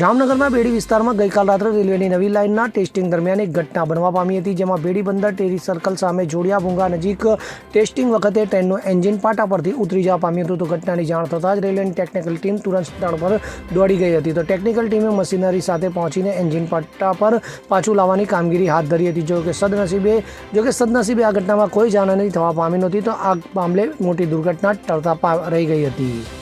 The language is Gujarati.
જામનગરમાં બેડી વિસ્તારમાં ગઈકાલ રાત્રે રેલવેની નવી લાઇનના ટેસ્ટિંગ દરમિયાન એક ઘટના બનવા પામી હતી, જેમાં બેડી બંદર ટેરી સર્કલ સામે જોડિયા ભૂંગા નજીક ટેસ્ટિંગ વખતે ટ્રેનનું એન્જિન પાટા પરથી ઉતરી જવા પામ્યું હતું. તો ઘટનાની જાણ થતાં જ રેલવેની ટેકનિકલ ટીમ તુરંત સ્થળ પર દોડી ગઈ હતી. તો ટેકનિકલ ટીમે મશીનરી સાથે પહોંચીને એન્જિન પાટા પર પાછું લાવવાની કામગીરી હાથ ધરી હતી. જો કે સદનસીબે, જો કે સદનસીબે આ ઘટનામાં કોઈ જાનહાની થવા પામી નહોતી, તો આ મામલે મોટી દુર્ઘટના ટળતા રહી ગઈ હતી.